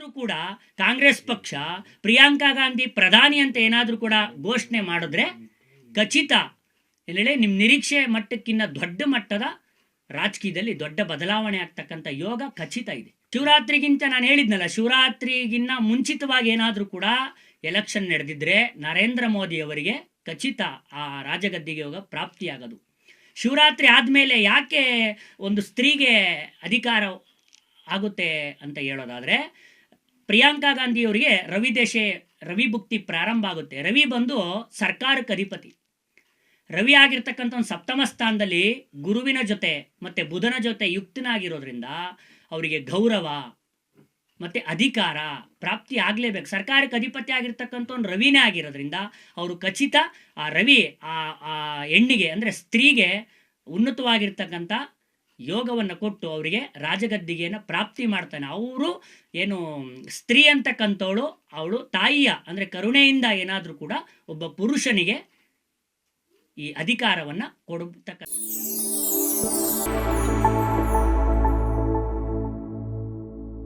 ಏನಾದರೂ ಕೂಡ ಕಾಂಗ್ರೆಸ್ ಪಕ್ಷ, ಪ್ರಿಯಾಂಕಾ ಗಾಂಧಿ ಪ್ರಧಾನಿ ಅಂತ ಏನಾದರೂ ಕೂಡ ಘೋಷಣೆ ಮಾಡಿದ್ರೆ ಖಚಿತ. ಎಲ್ಲೆಡೆ ನಿಮ್ಮ ನಿರೀಕ್ಷೆ ಮಟ್ಟಕ್ಕಿಂತ ದೊಡ್ಡ ಮಟ್ಟದ ರಾಜಕೀಯದಲ್ಲಿ ದೊಡ್ಡ ಬದಲಾವಣೆ ಆಗ್ತಕ್ಕಂಥ ಯೋಗ ಖಚಿತ ಇದೆ. ಶಿವರಾತ್ರಿಗಿಂತ ನಾನು ಹೇಳಿದ್ನಲ್ಲ, ಶಿವರಾತ್ರಿಗಿನ್ನ ಮುಂಚಿತವಾಗಿ ಏನಾದರೂ ಕೂಡ ಎಲೆಕ್ಷನ್ ನಡೆದಿದ್ರೆ ನರೇಂದ್ರ ಮೋದಿ ಅವರಿಗೆ ಖಚಿತ ಆ ರಾಜಗದ್ದಿಗೆ ಯೋಗ ಪ್ರಾಪ್ತಿಯಾಗದು. ಶಿವರಾತ್ರಿ ಆದಮೇಲೆ ಯಾಕೆ ಒಂದು ಸ್ತ್ರೀಗೆ ಅಧಿಕಾರ ಆಗುತ್ತೆ ಅಂತ ಹೇಳೋದಾದರೆ ಪ್ರಿಯಾಂಕಾ ಗಾಂಧಿಯವರಿಗೆ ರವಿ ದೇಶೆ, ರವಿ ಭುಕ್ತಿ ಪ್ರಾರಂಭ ಆಗುತ್ತೆ. ರವಿ ಬಂದು ಸರ್ಕಾರಕ್ಕೆ ಅಧಿಪತಿ. ರವಿ ಆಗಿರ್ತಕ್ಕಂಥ ಒಂದು ಸಪ್ತಮ ಸ್ಥಾನದಲ್ಲಿ ಗುರುವಿನ ಜೊತೆ ಮತ್ತು ಬುಧನ ಜೊತೆ ಯುಕ್ತನಾಗಿರೋದ್ರಿಂದ ಅವರಿಗೆ ಗೌರವ ಮತ್ತು ಅಧಿಕಾರ ಪ್ರಾಪ್ತಿ ಆಗಲೇಬೇಕು. ಸರ್ಕಾರಕ್ಕೆ ಅಧಿಪತಿ ಆಗಿರ್ತಕ್ಕಂಥ ಒಂದು ರವಿನೇ ಆಗಿರೋದ್ರಿಂದ ಅವರು ಖಚಿತ ಆ ರವಿ ಆ ಆ ಹೆಣ್ಣಿಗೆ ಅಂದರೆ ಸ್ತ್ರೀಗೆ ಉನ್ನತವಾಗಿರ್ತಕ್ಕಂಥ ಯೋಗವನ್ನು ಕೊಟ್ಟು ಅವರಿಗೆ ರಾಜಗದ್ದಿಗೆಯನ್ನು ಪ್ರಾಪ್ತಿ ಮಾಡ್ತಾನೆ. ಅವರು ಏನು ಸ್ತ್ರೀ ಅಂತಕ್ಕಂಥವಳು, ಅವಳು ತಾಯಿಯ, ಅಂದರೆ ಕರುಣೆಯಿಂದ ಏನಾದರೂ ಕೂಡ ಒಬ್ಬ ಪುರುಷನಿಗೆ ಈ ಅಧಿಕಾರವನ್ನು ಕೊಡತಕ್ಕ